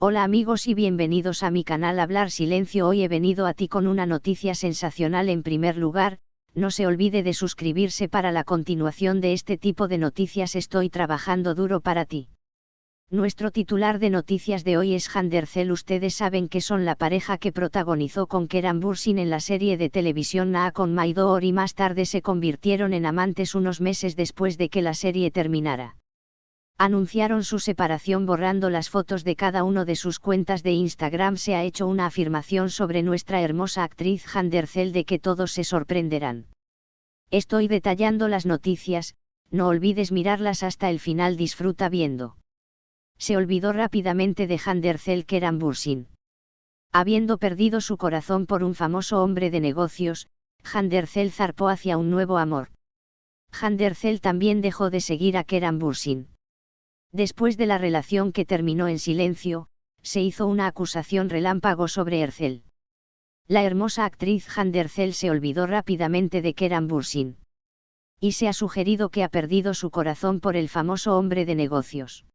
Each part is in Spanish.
Hola amigos y bienvenidos a mi canal Hablar Silencio. Hoy he venido a ti con una noticia sensacional en primer lugar, no se olvide de suscribirse para la continuación de este tipo de noticias. Estoy trabajando duro para ti. Nuestro titular de noticias de hoy es Handercel. Ustedes saben que son la pareja que protagonizó con Keran Bursin en la serie de televisión Naa con Maidor y más tarde se convirtieron en amantes unos meses después de que la serie terminara anunciaron su separación borrando las fotos de cada uno de sus cuentas de Instagram. Se ha hecho una afirmación sobre nuestra hermosa actriz Handercel de que todos se sorprenderán. Estoy detallando las noticias, no olvides mirarlas hasta el final. Disfruta viendo. Se olvidó rápidamente de Handercel Keran Bursin. Habiendo perdido su corazón por un famoso hombre de negocios, Handercel zarpó hacia un nuevo amor. Handercel también dejó de seguir a Keran Bursin. Después de la relación que terminó en silencio, se hizo una acusación relámpago sobre Ercel. La hermosa actriz Handercel se olvidó rápidamente de Keran Bursin. Y se ha sugerido que ha perdido su corazón por el famoso hombre de negocios.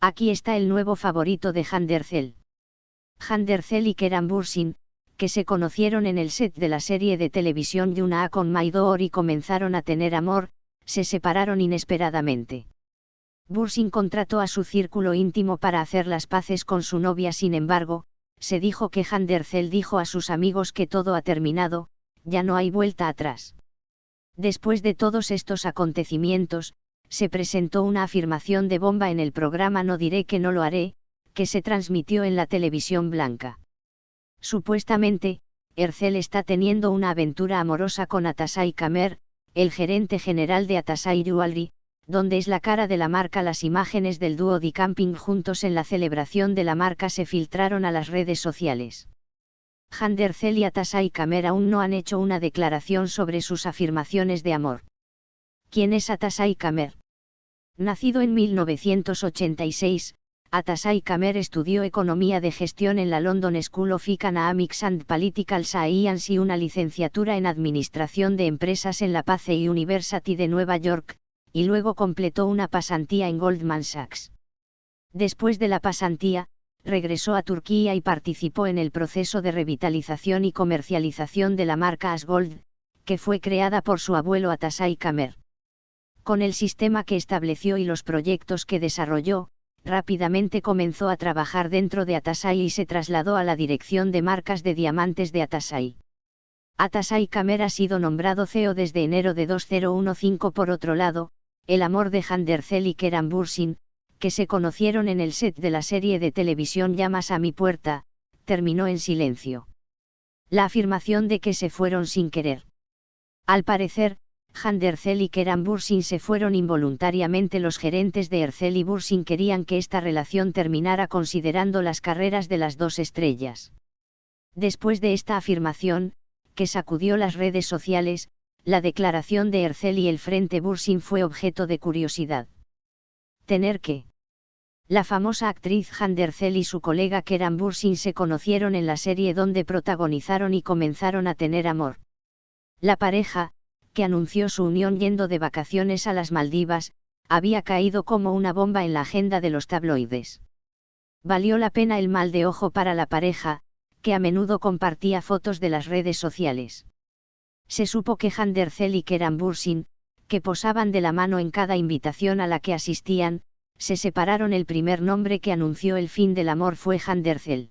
Aquí está el nuevo favorito de Handercel. Handercel y Keran Bursin, que se conocieron en el set de la serie de televisión Yuna con Maidor y comenzaron a tener amor, se separaron inesperadamente. Bursin contrató a su círculo íntimo para hacer las paces con su novia. Sin embargo, se dijo que Handercel dijo a sus amigos que todo ha terminado, ya no hay vuelta atrás. Después de todos estos acontecimientos, se presentó una afirmación de bomba en el programa No diré que no lo haré, que se transmitió en la televisión blanca. Supuestamente, Ercel está teniendo una aventura amorosa con Atasai Kamer, el gerente general de Atasai Jewelry, donde es la cara de la marca. Las imágenes del dúo de Camping juntos en la celebración de la marca se filtraron a las redes sociales. Handercel y Atasai Kamer aún no han hecho una declaración sobre sus afirmaciones de amor. ¿Quién es Atasai Kamer? Nacido en 1986, Atasai Kamer estudió Economía de Gestión en la London School of Economics and Political Science y una licenciatura en Administración de Empresas en la Pace University de Nueva York, y luego completó una pasantía en Goldman Sachs. Después de la pasantía, regresó a Turquía y participó en el proceso de revitalización y comercialización de la marca Asgold, que fue creada por su abuelo Atasai Kamer. Con el sistema que estableció y los proyectos que desarrolló, rápidamente comenzó a trabajar dentro de Atasai y se trasladó a la dirección de marcas de diamantes de Atasai. Atasai Kamer ha sido nombrado CEO desde enero de 2015 por otro lado, el amor de Handercel y Keran Bursin, que se conocieron en el set de la serie de televisión Llamas a mi puerta, terminó en silencio. La afirmación de que se fueron sin querer. Al parecer, Handercel y Keran Bursin se fueron involuntariamente. Los gerentes de Ercel y Bursin querían que esta relación terminara considerando las carreras de las dos estrellas. Después de esta afirmación, que sacudió las redes sociales, la declaración de Ercel y el Frente Bursin fue objeto de curiosidad. Tener que. La famosa actriz Handercel y su colega Keran Bursin se conocieron en la serie donde protagonizaron y comenzaron a tener amor. La pareja, que anunció su unión yendo de vacaciones a las Maldivas, había caído como una bomba en la agenda de los tabloides. Valió la pena el mal de ojo para la pareja, que a menudo compartía fotos de las redes sociales se supo que Handercel y Keran Bursin, que posaban de la mano en cada invitación a la que asistían, se separaron. El primer nombre que anunció el fin del amor fue Handercel.